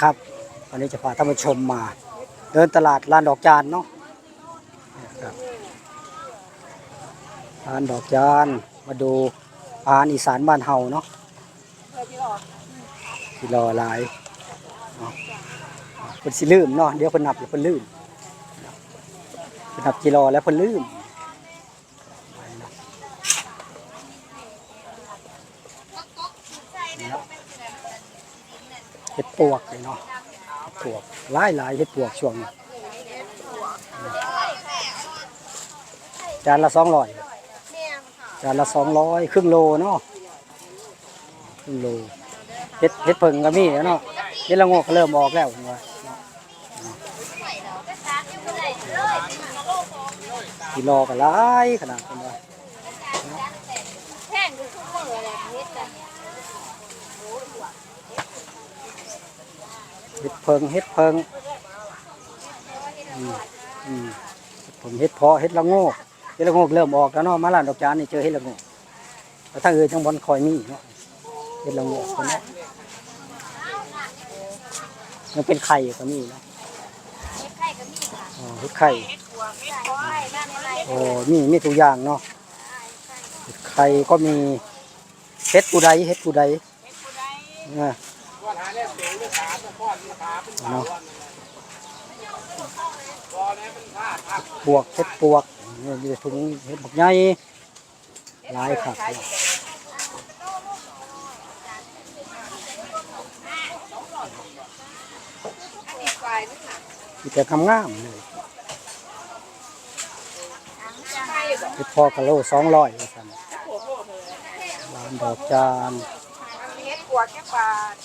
ครับ วันนี้จะพาท่านผู้ชมมา เดินตลาดลานดอกจานเนาะครับลานดอกจานมาดูอาหารอีสานบ้านเฮาเนาะที่รอหลายเนาะเพิ่นสิลืมเนาะเดี๋ยวเพิ่นนับเดี๋ยวเพิ่นลืมเพิ่นนับกิโลแล้วเพิ่นลืม เห็ดปวกเลยเนาะปวกหลายหลายเห็ดปวกช่วงนี้จานละสองร้อยจานละสองร้อยครึ่งโลเนาะครึ่งโลเห็ดเห็ดเพิ่งก็มีเนาะเห็ดละโงกก็เริ่มออกแล้วเนาะกิโลก็หลายขนาดนั้นว่า แพงดูทุกมืออะไรเฮ็ดกัน เห็ดเพิงเห็ดเพิงผมเห็ดเพาะเห็ดละโงกเห็ดละโงกเริ่มออกแล้วเนาะมาร้านดอกจานนี่เจอเห็ดละโงกแต่ถ้าอื่นจังบอลคอยมีเนาะเห็ดละโงกคนนี้มันเป็นไข่ก็มีนะเฮ็ดไข่ก็มีอ๋อห็ดไข่ไข่บ้านอะไรโอ้มีมีทุกอย่างเนาะเห็ดไข่ก็มีเห็ดปูไดเห็ดปูไดเออเนาะปวกเห็ดปวกเนี่ยอยู่ถุงเห็ดบักใหญ่หลายครับมีแต่งามเลยเห็ดพอกะโลสองร้อยว่าซั่นร้านดอกจานเฮ็ดกวกแค่บาท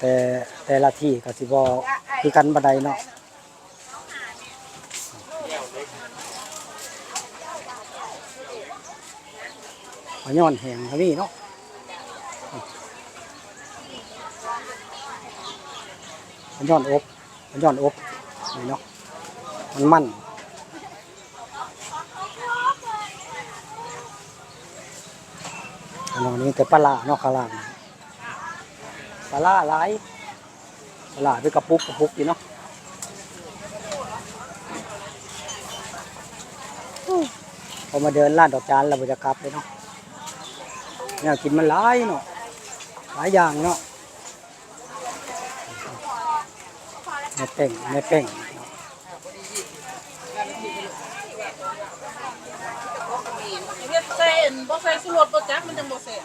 แต่แต่ละที่ก็สิบ่คือกันบันไดเนาะมาย้อนแหงเขามีเนาะมันย้อนอบมันย้อนอบนี่เนาะมันมันอันนี้แต่ปลาร้าเนาะข้างล่าง ปลาล่าหลายปลาล่าด้วยกระปุกกระปุกอยู่เนาะพอมาเดินร้านดอกจานเราไปจะกลับเลยเนาะเนี่ยกินมันหลายเนาะหลายอย่างเนาะแม่เป่งแม่เป่งเนาะเฮ็ดใส่อันบ่ใส่สุรสบ่จักมันจังบ่แซ่บ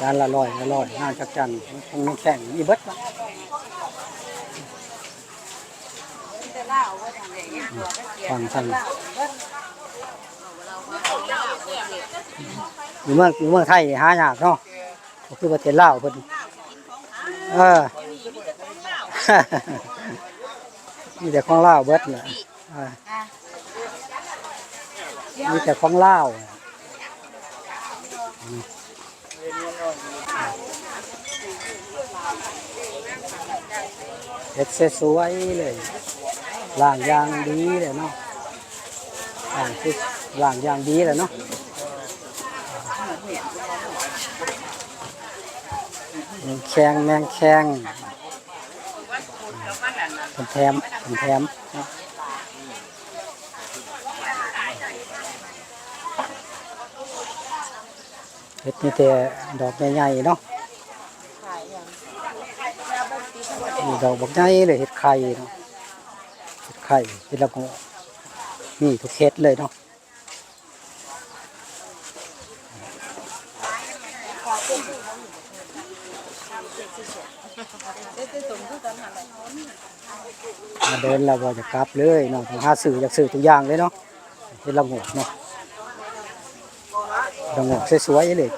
จานละร้อยละร้อยน่าจักจันคงม่แข่งมีเบิดเนาะฟังฟังอยู่เมืองอยู่เมืองไทยหายากเนาะก็คือประเทศลาวเพิ่นเออมีแต่ของลาวเบิดแหละเออมีแต่ของลาว เฮ็ดสวยเลยล่างยางดีเลยเนาะล่างคือล่างยางดีเลยเนาะแมงแคงแมงแคงเป็นแถมเป็นแถมเห็ดนี่แต่ดอกใหญ่ๆเนาะ นี่ดอกบักใหญ่เลยเห็ดไข่เนาะเห็ดไข่เห็ดละโงนี่ทุกเห็ดเลยเนาะมาเดินเราบ่จะกลับเลยเนาะต้องหาสื่ออยากสื่อทุกอย่างเลยเนาะเห็นละโงเนาะละโงสวยๆเลย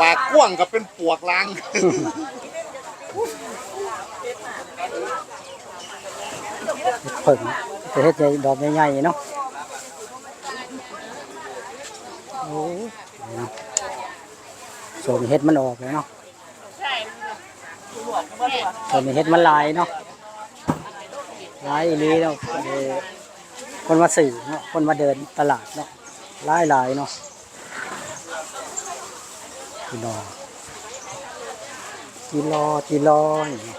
ปากกว้างก็เป็นปวกลังเพิ่งจะเฮ็ดใหญ่ดอกใหญ่ๆเนาะโอ้ยส่วนเฮ็ดมันออกเลยเนาะใช่ตอนเฮ็ดมันลายเนาะลายอีหลีเนาะ คนมาสื่อเนาะคนมาเดินตลาดเนาะหลายหลายเนาะกิโลกิโลกิโลนี่เนาะ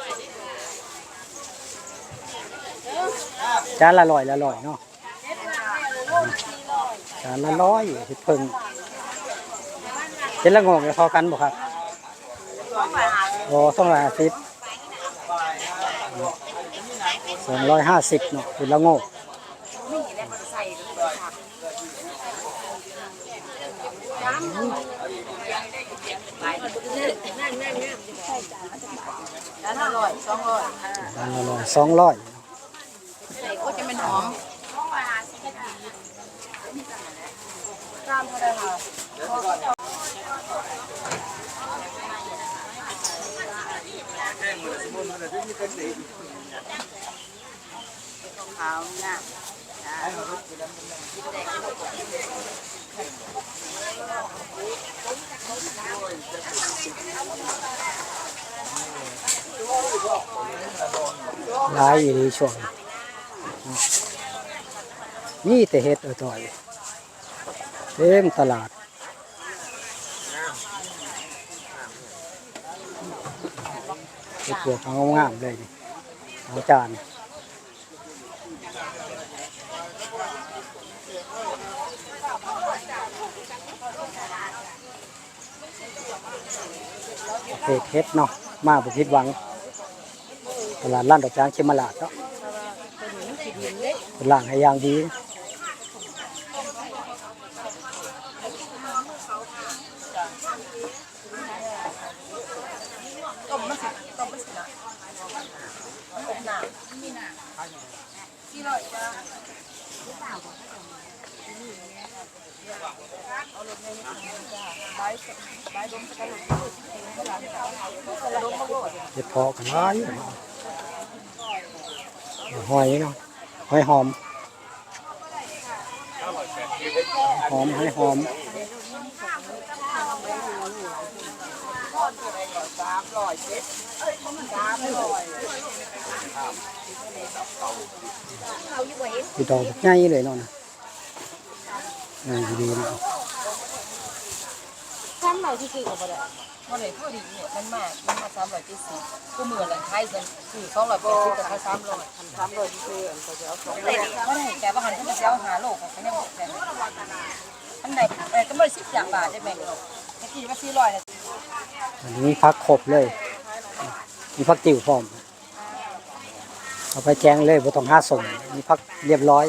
จานละร้อยละร้อยเนาะจานละร้อยเฮ็ดเพิ่งเฮ็ดละโงกเลยพอกันบ่ครับโอ้สองร้อยห้าสิบสองร้อยห้าสิบเนาะเป็นละโงกด้านละร้อยสองร้อยก็จะเป็นหอมหลายอยู่ในช่วงนี้เนายอีนี่แต่เห็ดออต่อยเต็มตลาดเห็ดปวกเอางามเลยนี่อาจานเห็ดเห็ดเนาะมาบุคิดหวัง ตลาดล้านดอกจางเชมราดเนาะเป็นล่างให้ยางดีต้มมันสิต้มมันสินะต้มน้ำเห็ดพอกันร้ายเนาะ หอยเนาะหอยหอมหอมหอยหอมดีดอกบักใหญ่เลยเนาะนะง่ายดีเนาะซ้ำเราที่ซื้อกับบ่ได้บ่ได้พอดีเนี่ยมันมาก มันมา370กูหมื้อละขายกันซื้อ280แต่ขาย300 300ที่ซื้ออันก็จะเอา200บ่ได้แต่ว่าหันเขาจะเอา5โลของเขายังบ่ได้อันไหนเอ้ก็บ่ได้10อย่างบาทได้แม่งเมื่อกี้ว่า400น่ะอันนี้พักครบเลย มีพักติ๋วพร้อม เอาไปแกงเลยบ่ต้องหาส่งมีพักเรียบร้อย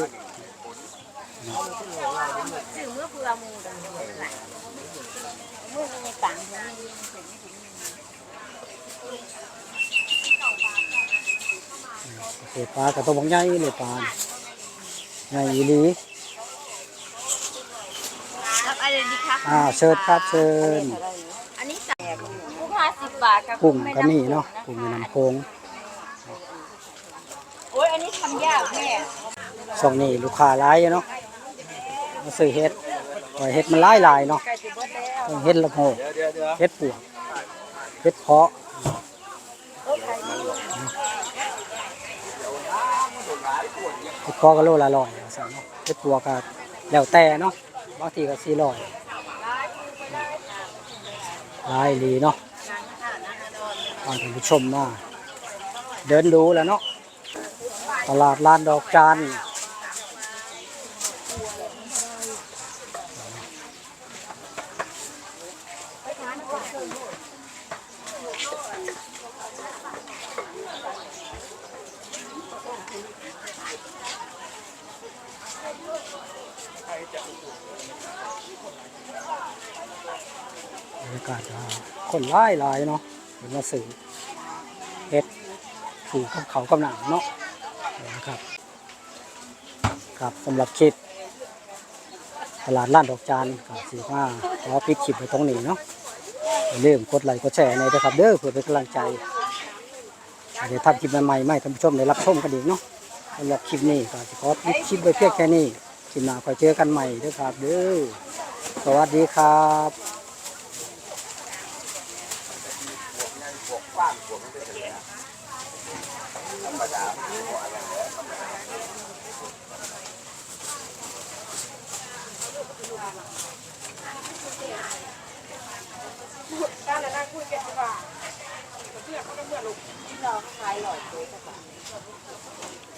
สื่อเมื่อเพื่อมูดังหลายเมื่อในต่างมันม่ถึง เศษปลากระตัวบางใหญ่เลยปลาใหญ่อีหลีรับอะไรดีครับอ่าเชิญครับเชิญอันนี้สั่งกุ้งห้าสิบบาทครับกุ้งก็มีเนาะกุ้งแม่น้ำโขงโอ้ยอันนี้ทำยากแม่ช่วงนี้ลูกค้าหลายเนาะมาซื้อเห็ดปล่อยเห็ดมันหลายหลายๆเนาะไก่ติดเบิดแล้วต้องเห็ดละโงกเห็ดปวกเห็ดเพาะ เห็ดพาะก็โลละร้อยว่าซั่นเนาะเห็ดปวก็แล้วแต่เนาะบางทีก็สี่ร้อยหลายลีเนาะตอนท่านผู้ชมมาเดินดูแล้วเนาะตลาดลานดอกจาน บรรยากาศก็คนหลายลายเนาะเห็นมาสื่อเฮ็ดสื่กับเขากำหนังเนาะนะครับครับสำหรับคลิปตลาดล้านดอกจานกับสีมาขอปิดคลิปไว้ตรงนี้เนาะอย่าลืมกดไลค์กดแชร์ในนะครับเด้อเพื่อเป็นกำลังใจเดี๋ยวทำคลิปใหม่ๆให้ท่านผู้ชมได้รับชมกันอีกเนาะสำหรับคลิปนี้ก็ขอปิดคลิปไว้เพียงแค่นี้ ทีน้าคอยเจอกันใหม่ด้วยครับเด้อสวัสดีครับการนั่งคุยกันว่าเพื่อนเขาเป็นเพื่อนลูกที่เราขายหลอดเลยสักาท